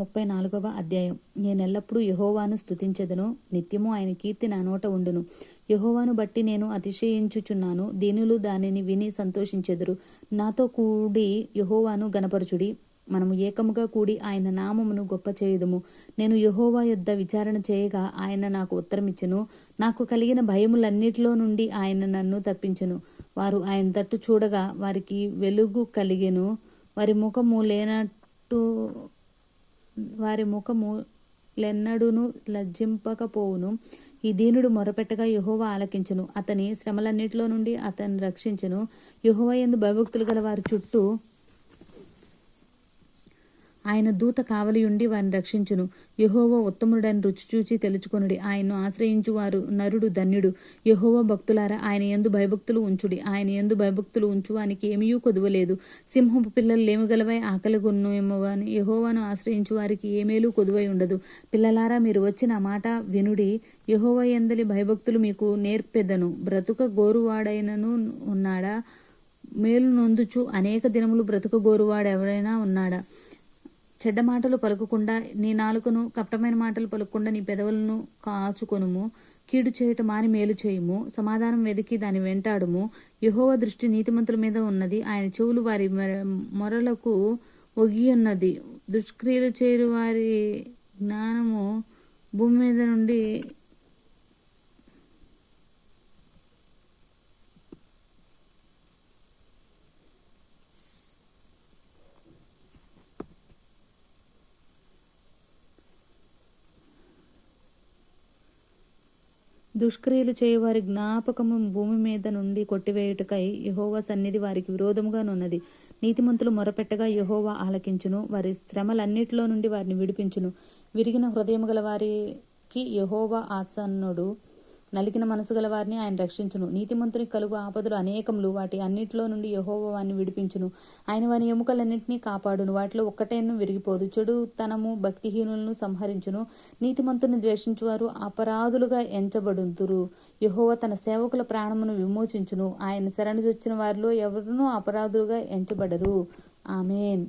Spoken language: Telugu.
ముప్పై నాలుగవ అధ్యాయం. నేనెల్లప్పుడూ యహోవాను స్తుతించెదను. నిత్యము ఆయన కీర్తి నా నోట ఉండును. యహోవాను బట్టి నేను అతిశయించుచున్నాను. దీనులు దానిని విని సంతోషించెదరు. నాతో కూడి యహోవాను గనపరచుడి మనము ఏకముగా కూడి ఆయన నామమును గొప్ప చేయుదుము. నేను యహోవా యొద్ద విచారణ చేయగా ఆయన నాకు ఉత్తరమిచ్చెను. నాకు కలిగిన భయములన్నిటిలో నుండి ఆయన నన్ను తప్పించెను. వారు ఆయన తట్టు చూడగా వారికి వెలుగు కలిగెను. వారి ముఖము లేనట్టు వారి ముఖము లెన్నడును లజ్జింపకపోవును. ఈ దీనుడు మొరపెట్టగా యహోవ ఆలకించును. అతని శ్రమలన్నిటిలో నుండి అతను రక్షించును. యహోవ ఎందు భయభక్తులు గల వారి చుట్టూ ఆయన దూత కావలియుండి వారిని రక్షించును. యహోవ ఉత్తముడని రుచి చూచి తెలుచుకొనుడి ఆయన్ను ఆశ్రయించు వారు నరుడు ధన్యుడు. యహోవ భక్తులారా ఆయన ఎందు భయభక్తులు ఉంచుడి. ఆయన ఎందు భయభక్తులు ఉంచువానికి ఏమీయూ కొదువలేదు. సింహపు పిల్లలు లేమిగలవై ఆకలి ఏమో గాని యహోవాను ఆశ్రయించు వారికి ఏమేలు కొదువై ఉండదు. పిల్లలారా మీరు వచ్చిన మాట వినుడి. యహోవ ఎందలి భయభక్తులు మీకు నేర్పెదను. బ్రతుక గోరువాడైనను ఉన్నాడా? మేలు నొందుచు. అనేక దినములు బ్రతుక గోరువాడు ఎవరైనా ఉన్నాడా? చెడ్డ మాటలు పలుకకుండా నీ నాలుకను కపటమైన మాటలు పలుకకుండా నీ పెదవులను కాచుకొనుము. కీడు చేయుట మాని మేలు చేయుము. సమాధానం వెతికి దాని వెంటాడుము. యహోవ దృష్టి నీతిమంతుల మీద ఉన్నది. ఆయన చెవులు వారి మొరలకు ఒగి ఉన్నది దుష్క్రియలు చేరు వారి జ్ఞానము భూమి మీద నుండి దుష్క్రియలు చేయవారి జ్ఞాపకము భూమి మీద నుండి కొట్టివేయుటకై యహోవా సన్నిధి వారికి విరోధముగానున్నది నీతిమంతులు మొరపెట్టగా యహోవా ఆలకించును. వారి శ్రమలన్నిటిలో నుండి వారిని విడిపించును. విరిగిన హృదయము గల వారికి యహోవా ఆసన్నుడు. నలిగిన మనసు గల వారిని ఆయన రక్షించును. నీతిమంతునికి కలుగు ఆపదలు అనేకములు. వాటి అన్నిటిలో నుండి యహోవ వారిని విడిపించును. ఆయన వారి ఎముకలన్నింటినీ కాపాడును. వాటిలో ఒక్కటేను విరిగిపోదు. చెడు తనము భక్తిహీనులను సంహరించును. నీతిమంతుని ద్వేషించువారు అపరాధులుగా ఎంచబడుదురు. యహోవ తన సేవకుల ప్రాణమును విమోచించును. ఆయన శరణుజొచ్చిన వారిలో ఎవరునూ అపరాధులుగా ఎంచబడరు. ఆమెన్.